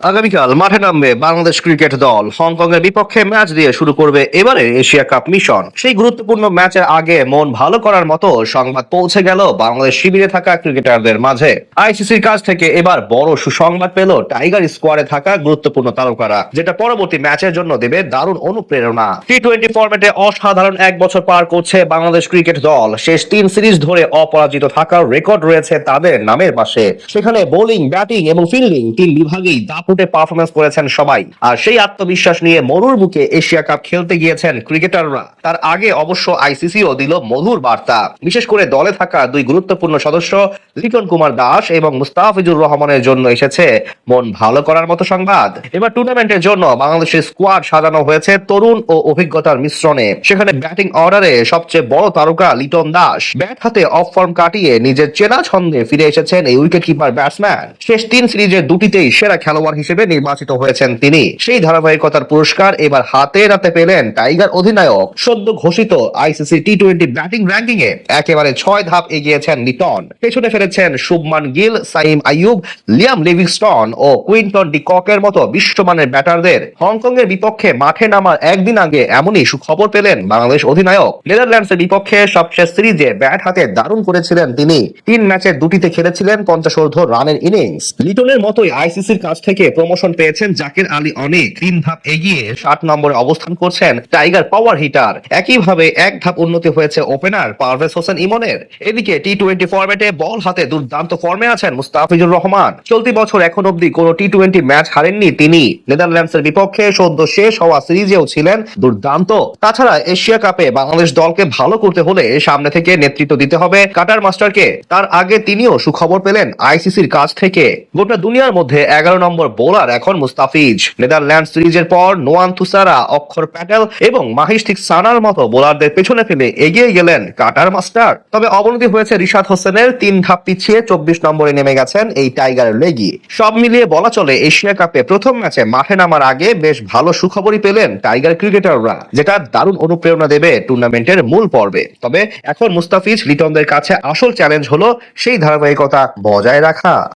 আগামীকাল মাঠে নামবে বাংলাদেশ ক্রিকেট দল। হংকং এর বিপক্ষে ম্যাচ দিয়ে শুরু করবে এবারে এশিয়া কাপ মিশন। সেই গুরুত্বপূর্ণ ম্যাচের আগে মন ভালো করার মতো সংবাদ পৌঁছে গেল বাংলাদেশ শিবিরে থাকা ক্রিকেটারদের মাঝে। আইসিসির কাছ থেকে এবার বড় সুসংবাদ পেল টাইগার স্কোয়াডে থাকা গুরুত্বপূর্ণ তারকারা, যেটা পরবর্তী ম্যাচের জন্য দেবে দারুণ অনুপ্রেরণা। টি টোয়েন্টি ফরম্যাটে অসাধারণ এক বছর পার করছে বাংলাদেশ ক্রিকেট দল। শেষ তিন সিরিজ ধরে অপরাজিত থাকার রেকর্ড রয়েছে তাদের নামের পাশে। সেখানে বোলিং, ব্যাটিং এবং ফিল্ডিং তিন বিভাগেই দাপুটে পারফরমেন্স করেছেন সবাই। আর সেই আত্মবিশ্বাস নিয়ে মরুর বুকে এশিয়া কাপ খেলতে গিয়েছেন ক্রিকেটাররা। তার আগে অবশ্য আইসিসিও দিল মধুর বার্তা। বিশেষ করে দলে থাকা দুই গুরুত্বপূর্ণ সদস্য লিটন কুমার দাস এবং মুস্তাফিজুর রহমানের জন্য এসেছে মন ভালো করার মতো সংবাদ। এবার টুর্নামেন্টের জন্য বাংলাদেশের স্কোয়াড সাজানো হয়েছে তরুণ ও অভিজ্ঞতার মিশ্রণে। সেখানে ব্যাটিং অর্ডারে সবচেয়ে বড় তারকা লিটন দাস। ব্যাট হাতে অফ ফর্ম কাটিয়ে নিজের চেনা ছন্দে ফিরে এসেছেন এই উইকেট কিপার ব্যাটসম্যান শেষ তিন সিরিজের দুটিতেই সেরা খেলোয়াড় হিসেবে নির্বাচিত হয়েছেন তিনি। সেই ধারাবাহিকতার পুরস্কার এবার হাতে নাতে পেলেন টাইগার অধিনায়ক। সদ্য ঘোষিত ICC T twenty batting ranking এ একেবারে ছয় ধাপ এগিয়েছেন লিটন। পেছনে ফেলেছেন শুভমান গিল, সাইম আইয়ুব, লিয়াম লিভিংস্টন ও কুইন্টন ডি ককের মতো বিশ্বমানের ব্যাটারদের। হংকং এর বিপক্ষে মাঠে নামার একদিন আগে এমনই সুখবর পেলেন বাংলাদেশ অধিনায়ক। নেদারল্যান্ডসের বিপক্ষে সবশেষ সিরিজে ব্যাট হাতে দারুণ করেছিলেন তিনি। তিন ম্যাচের দুটিতে খেলেছিলেন পঞ্চাশোর্ধ রানের ইনিংস। লিটনের মতোই আইসিসির কাছ থেকে প্রমোশন পেয়েছেন জাকির আলী অনেক। তিন ধাপ এগিয়ে ষাট নম্বরে অবস্থান করছেন টাইগার পাওয়ার হিটার। একইভাবে এক ধাপ উন্নতি হয়েছে ওপেনার পারভেজ হোসেন ইমনের। এদিকে টি টোয়েন্টি ফরম্যাটে বল হাতে দুর্দান্ত ফর্মে আছেন মুস্তাফিজুর রহমান। চলতি বছর এখন অব্দি কোনো টি টোয়েন্টি ম্যাচ হারেননি তিনি। নেদারল্যান্ডসের বিপক্ষে সদ্য শেষ হওয়া সিরিজেও ছিলেন দুর্দান্ত। তাছাড়া এশিয়া কাপে বাংলাদেশ দলকে ভালো করতে হলে সামনে থেকে নেতৃত্ব দিতে হবে কাটার মাস্টারকে। তার আগে তিনিও সুখবর পেলেন আইসিসির কাছ থেকে। গোটা দুনিয়ার মধ্যে এগারো নম্বর বোলার এখন মুস্তাফিজ। নেদারল্যান্ড সিরিজের পর নোয়ান তুসারা, অক্ষর প্যাটেল এবং মাহিশ ঠিক সানার মতো বোলারদের পেছনে ফেলে এগিয়ে গেলেন কাটার মাস্টার। তবে অবনতি হয়েছে রিশাদ হোসেনের, তিন ধাপ পিছিয়ে চব্বিশ নম্বরে নেমে গেছেন এই টাইগারের লেগি। সব মিলিয়ে বলা চলে এশিয়া কাপে প্রথম ম্যাচে মাঠে নামার আগে বেশ ভালো সুখবরই পেলেন টাইগার ক্রিকেটাররা, যেটা দারুণ অনুপ্রেরণা দেবে টুর্নামেন্টের মূল পর্বে। তবে এখন মুস্তাফিজ লিটনদের কাছে আসল চ্যালেঞ্জ হলো সেই ধারাবাহিকতা বজায় রাখা।